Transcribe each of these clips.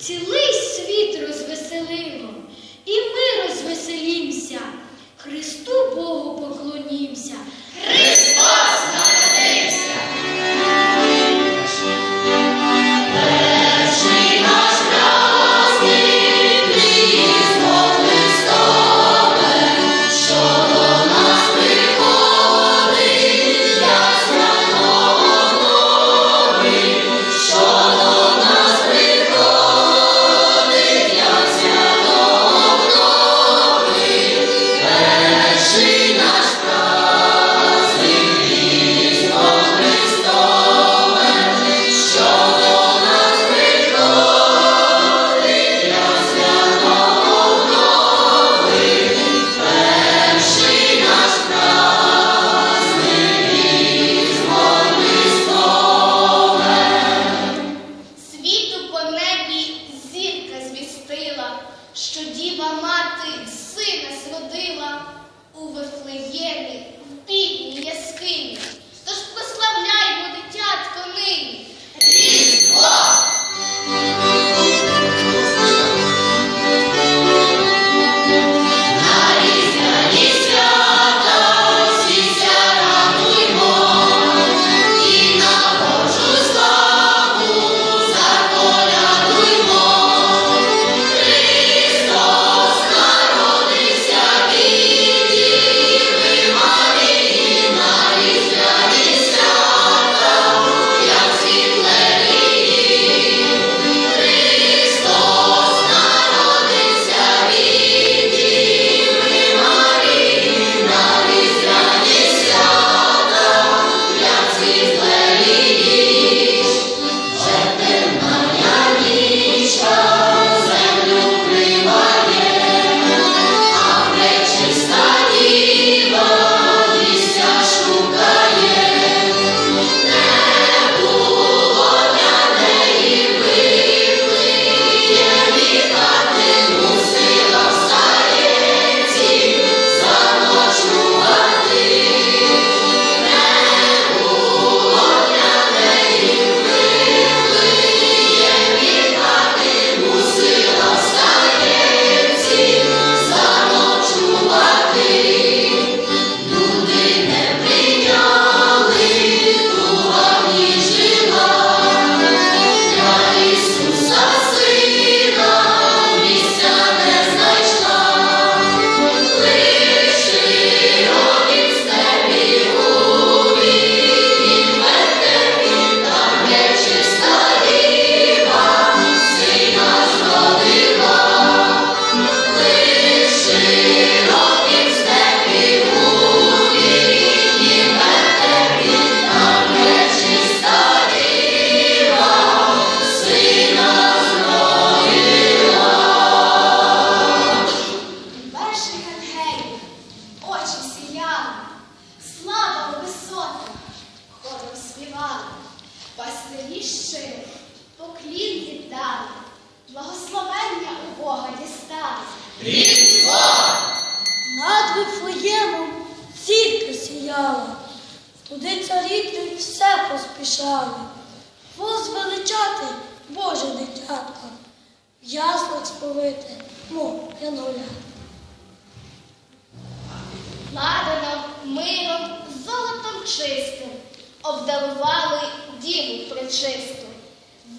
Цілий світ розвеселимо, і ми розвеселімся. Христос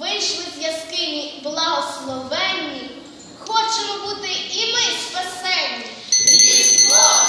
Вийшли з яскині благословенні, хочемо бути і ми спасенні. Різдво!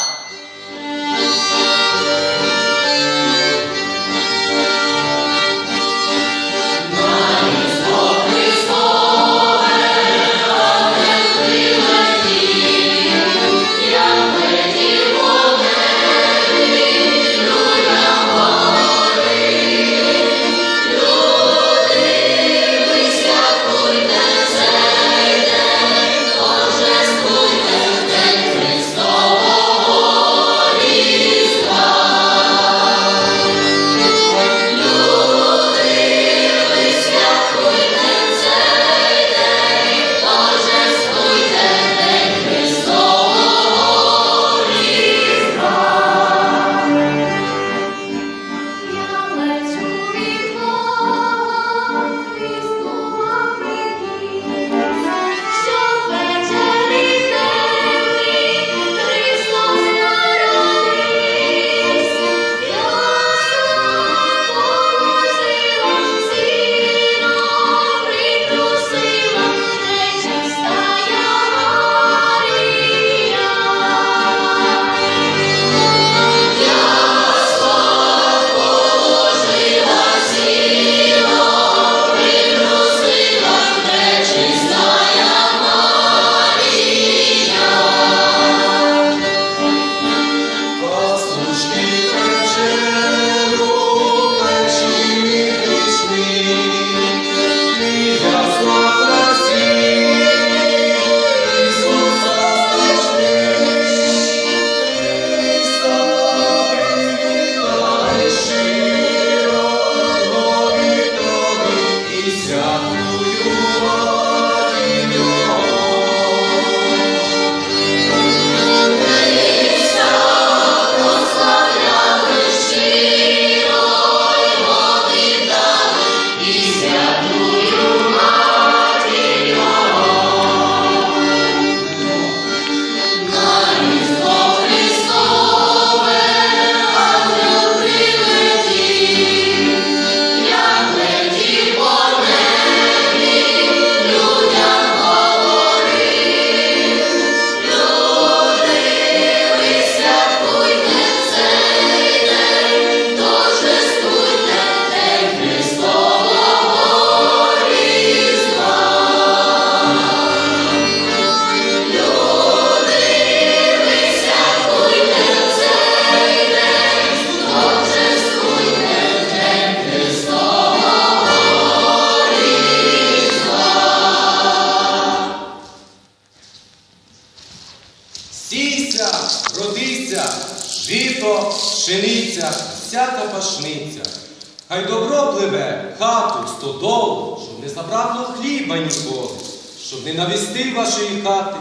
не навести вашої хати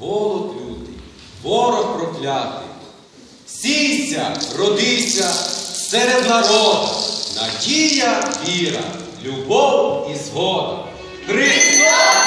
голод лютий, ворог проклятий. Сійся, родися серед народу, надія, віра, любов і згода. Христос!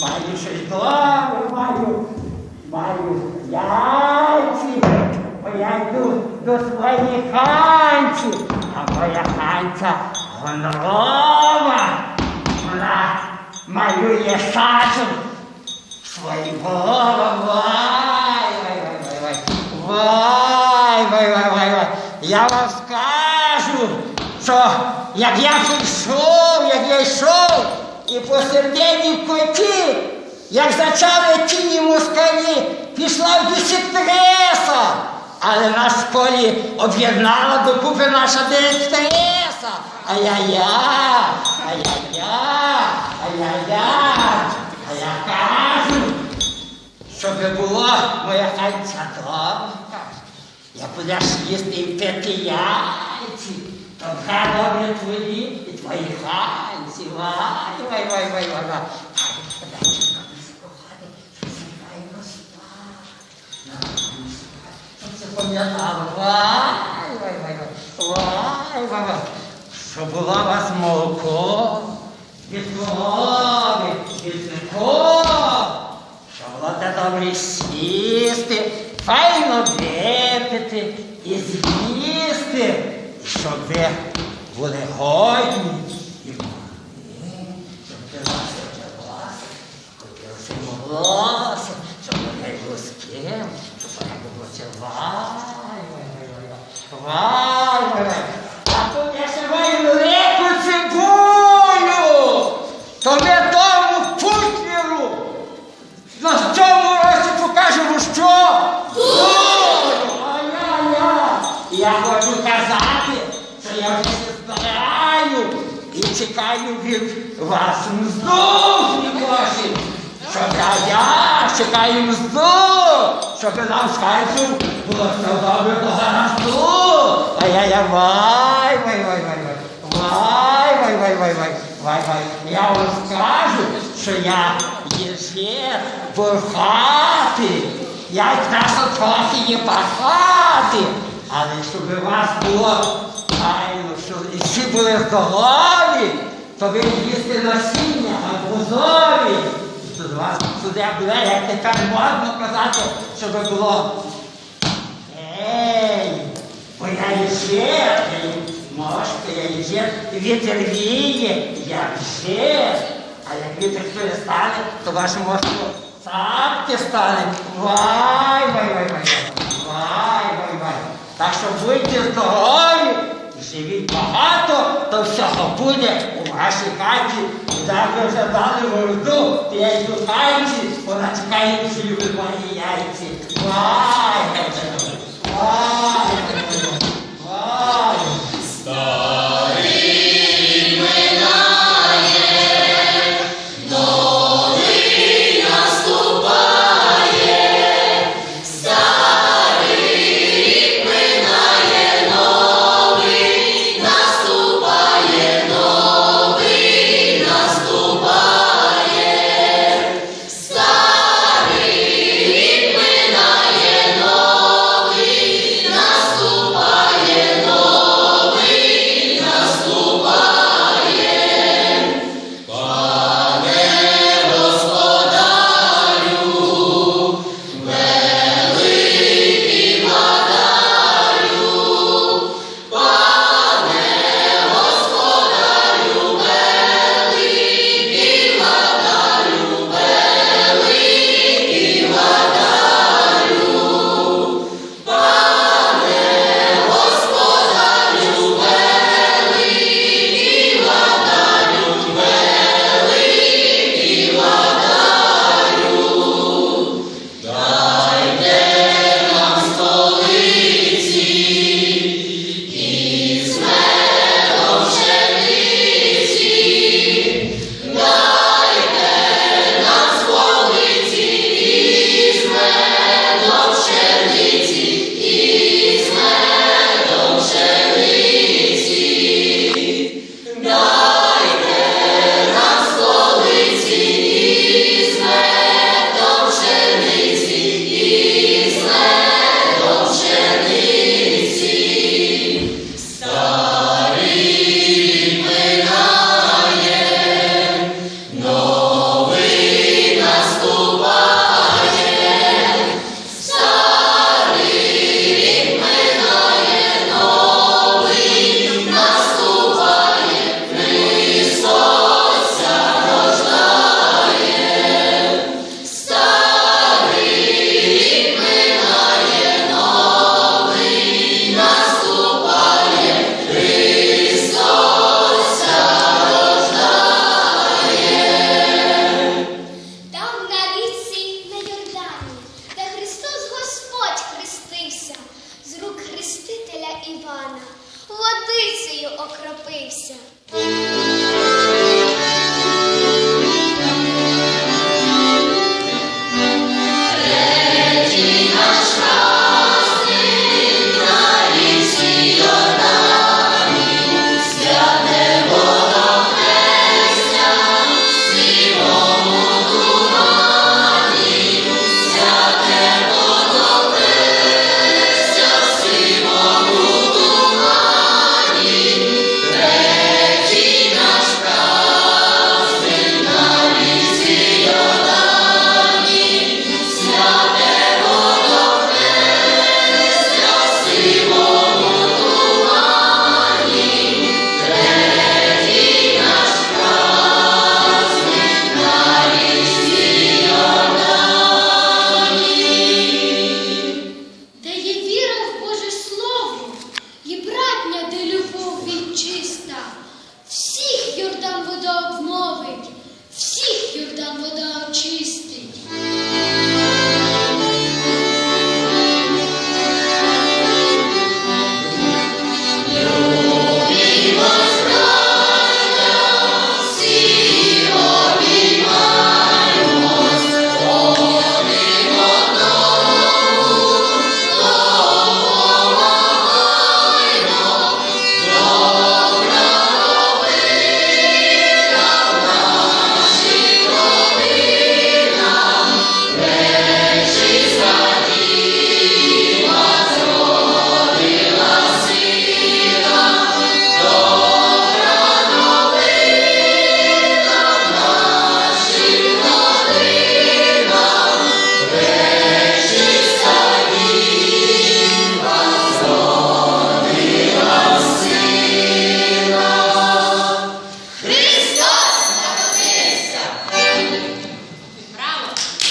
маю шишколаву, маю, маю яйці, бо я йду до своїх ханці, а моя ханця гонорова, вона малює саджу свої голову. Вай, вай, вай, вай, вай. Я вам скажу, що як я пішов, як я йшов і посередині в коті, як зачали тіні москалі, пішла в бісектриса, але нас в школі об'єднала докупи наша директриса. Ай-яй-я, ай-яй-я, ай-яй-я, а я кажу, щоб була моя ханця добра, як будеш їсти і пити яйці, Cada vez foi de, vai vai vai vai, vai, vai, vai, vai, vai. Vai, vai, vai, vai, vai, vai. Sobrava as mocos, descobre, descobre. Шалата там ресисты, файно бепеты, извини chover, volerói, Nossa, se eu pegar você, se eu pegar você, vai, vai, vai, vai. Чекаю від вас мзду, Нікоші. Щоб я, я чекаю мзду, щоб нам з хайцем було добре, то зараз мзду. Ай-яй-яй, вай, вай, вай, вай, вай. Вай, вай, вай, вай, вай, вай, вай. Я вам скажу, що я єжет бурхати, я якраз трохи є пахати, але щоб у вас було файно, щоб і всі були здорові, то ви їсти насіння. Тут вас туди буде, як тепер можна казати, щоб було Ей, бо я є мошка, я єжет, вітер віє, я єжет. А як вітер перестане, то ваше мошко цапки стане. Вай, вай, вай, вай, вай, вай, вай. Так що будьте здорові, живіть багато, то всього буде у вашій хаті. Завтра задали вороду, п'ять духайці, вона чекає всі виборі яйці. Вай, Вай!